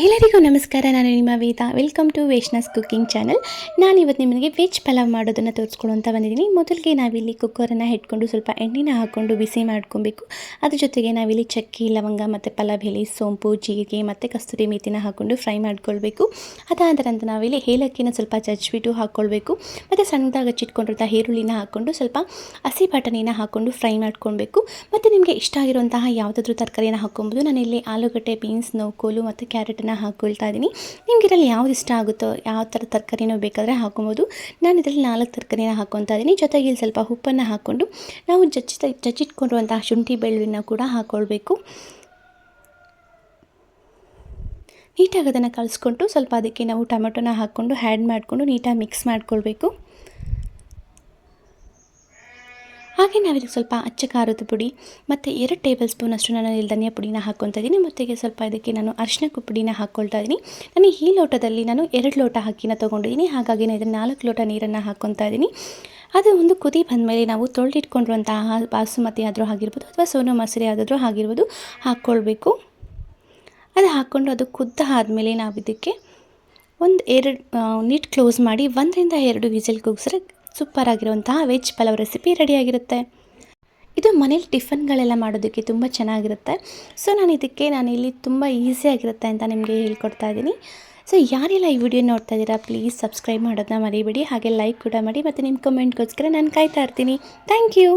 ಎಲ್ಲರಿಗೂ ನಮಸ್ಕಾರ, ನಾನು ನಿಮ್ಮ Veda. Welcome to Veshna's cooking channel ನಾನು ಇವತ್ತು ನಿಮಗೆ ವೆಜ್ ಪಲಾವ್ ಮಾಡೋದನ್ನು ತೋರಿಸ್ಕೊಳ್ಳುವಂತ ಬಂದಿದ್ದೀನಿ. ಮೊದಲಿಗೆ ನಾವಿಲ್ಲಿ ಕುಕ್ಕರನ್ನು ಇಟ್ಕೊಂಡು ಸ್ವಲ್ಪ ಎಣ್ಣೆನ ಹಾಕ್ಕೊಂಡು ಬಿಸಿ ಮಾಡ್ಕೊಬೇಕು. ಅದ್ರ ಜೊತೆಗೆ ನಾವಿಲ್ಲಿ ಚಕ್ಕಿ, ಲವಂಗ ಮತ್ತು ಪಲಾವ್ ಎಲೆ, ಸೋಂಪು, ಜೀರಿಗೆ ಮತ್ತು ಕಸ್ತೂರಿ ಮೇತಿನ ಹಾಕ್ಕೊಂಡು ಫ್ರೈ ಮಾಡ್ಕೊಳ್ಬೇಕು. ಅದಾದ ನಂತರ ನಾವಿಲ್ಲಿ ಏಲಕ್ಕಿನ ಸ್ವಲ್ಪ ಜಜ್ಬಿಟ್ಟು ಹಾಕ್ಕೊಳ್ಬೇಕು ಮತ್ತು ಸಣ್ಣದಾಗಿ ಹಚ್ಚಿಟ್ಕೊಂಡಿರೋಂಥ ಈರುಳ್ಳಿನ ಹಾಕ್ಕೊಂಡು ಸ್ವಲ್ಪ ಹಸಿ ಬಟಾಣಿನ ಹಾಕ್ಕೊಂಡು ಫ್ರೈ ಮಾಡ್ಕೊಳ್ಬೇಕು. ಮತ್ತು ನಿಮಗೆ ಇಷ್ಟ ಆಗಿರುವಂತಹ ಯಾವುದಾದ್ರೂ ತರಕಾರಿನ ಹಾಕ್ಕೊಬೋದು ನಾನಿಲ್ಲಿ ಆಲೂಗಡ್ಡೆ ಬೀನ್ಸ್ ನೋಕೋಲು ಮತ್ತು ಕ್ಯಾರೆಟನ್ನು ಹಾಕ್ಕೊಳ್ತಾ ಇದ್ದೀನಿ. ನಿಮ್ಗೆ ಇದರಲ್ಲಿ ಯಾವ್ದು ಇಷ್ಟ ಆಗುತ್ತೋ, ಯಾವ ಥರ ತರಕಾರಿನೂ ಬೇಕಾದರೆ ಹಾಕೊಬೋದು. ನಾನು ಇದರಲ್ಲಿ ನಾಲ್ಕು ತರಕಾರಿನ ಹಾಕ್ಕೊತಾ ಇದ್ದೀನಿ. ಜೊತೆಗೆ ಇಲ್ಲಿ ಸ್ವಲ್ಪ ಉಪ್ಪನ್ನು ಹಾಕ್ಕೊಂಡು, ನಾವು ಜಜ್ಜಿ ಜಜ್ಜಿಟ್ಕೊಂಡಿರುವಂತಹ ಶುಂಠಿ ಬೆಳ್ಳುಳ್ಳಿನ ಕೂಡ ಹಾಕ್ಕೊಳ್ಬೇಕು ನೀಟಾಗಿ ಅದನ್ನು ಕಲಿಸ್ಕೊಂಡು ಸ್ವಲ್ಪ ಅದಕ್ಕೆ ನಾವು ಟೊಮೆಟೊನ ಹಾಕ್ಕೊಂಡು ಹ್ಯಾಡ್ ಮಾಡಿಕೊಂಡು ನೀಟಾಗಿ ಮಿಕ್ಸ್ ಮಾಡ್ಕೊಳ್ಬೇಕು. ಹಾಗೆ ನಾವಿದಕ್ಕೆ ಸ್ವಲ್ಪ ಅಚ್ಚ ಖಾರದ ಪುಡಿ, ಮತ್ತು ಎರಡು ಟೇಬಲ್ ಸ್ಪೂನ್ ಅಷ್ಟು ನಾನು ಇಲ್ಲಿ ಧನಿಯಾ ಪುಡಿನ ಹಾಕ್ಕೊತಾ ಇದ್ದೀನಿ. ಮತ್ತೆಗೆ ಸ್ವಲ್ಪ ಇದಕ್ಕೆ ನಾನು ಅರಿಶಿನ ಪುಡಿನ ಹಾಕ್ಕೊಳ್ತಾ ಇದ್ದೀನಿ. ನಾನು ಈ ಲೋಟದಲ್ಲಿ ನಾನು ಎರಡು ಲೋಟ ಅಕ್ಕಿನ ತೊಗೊಂಡಿದ್ದೀನಿ. ಹಾಗಾಗಿ ನಾನು ಇದನ್ನು ನಾಲ್ಕು ಲೋಟ ನೀರನ್ನು ಹಾಕ್ಕೊತಾ ಇದ್ದೀನಿ. ಅದು ಒಂದು ಕುದಿ ಬಂದಮೇಲೆ ನಾವು ತೊಳೆದಿಟ್ಕೊಂಡಿರುವಂತಹ ಬಾಸುಮತಿ ಆದರೂ ಆಗಿರ್ಬೋದು ಅಥವಾ ಸೋನು ಮಸರಿ ಆದರೂ ಆಗಿರ್ಬೋದು ಹಾಕ್ಕೊಳ್ಬೇಕು. ಅದು ಹಾಕ್ಕೊಂಡು ಅದು ಕುದ್ದ ಆದಮೇಲೆ ನಾವು ಇದಕ್ಕೆ ಒಂದು ಎರಡು ನೀಟ್ ಕ್ಲೋಸ್ ಮಾಡಿ ಒಂದರಿಂದ ಎರಡು ವಿಸಿಲ್ ಕೂಗಿಸ್ರೆ ಸೂಪರ್ ಆಗಿರುವಂತಹ ವೆಜ್ ಪಲಾವ್ ರೆಸಿಪಿ ರೆಡಿಯಾಗಿರುತ್ತೆ ಇದು ಮನೇಲಿ ಟಿಫನ್ಗಳೆಲ್ಲ ಮಾಡೋದಕ್ಕೆ ತುಂಬ ಚೆನ್ನಾಗಿರುತ್ತೆ. ಸೊ ನಾನು ಇದಕ್ಕೆ ನಾನು ಇಲ್ಲಿ ತುಂಬ ಈಸಿಯಾಗಿರುತ್ತೆ ಅಂತ ನಿಮಗೆ ಹೇಳ್ಕೊಡ್ತಾ ಇದ್ದೀನಿ. ಸೊ ಯಾರೆಲ್ಲ ಈ ವಿಡಿಯೋ ನೋಡ್ತಾ ಇದ್ದೀರಾ ಪ್ಲೀಸ್ ಸಬ್ಸ್ಕ್ರೈಬ್ ಮಾಡೋದನ್ನ ಮರಿಬೇಡಿ. ಹಾಗೆ ಲೈಕ್ ಕೂಡ ಮಾಡಿ ಮತ್ತು ನಿಮ್ಮ ಕಮೆಂಟ್ಗೋಸ್ಕರ ನಾನು ಕಾಯ್ತಾ ಇರ್ತೀನಿ. Thank you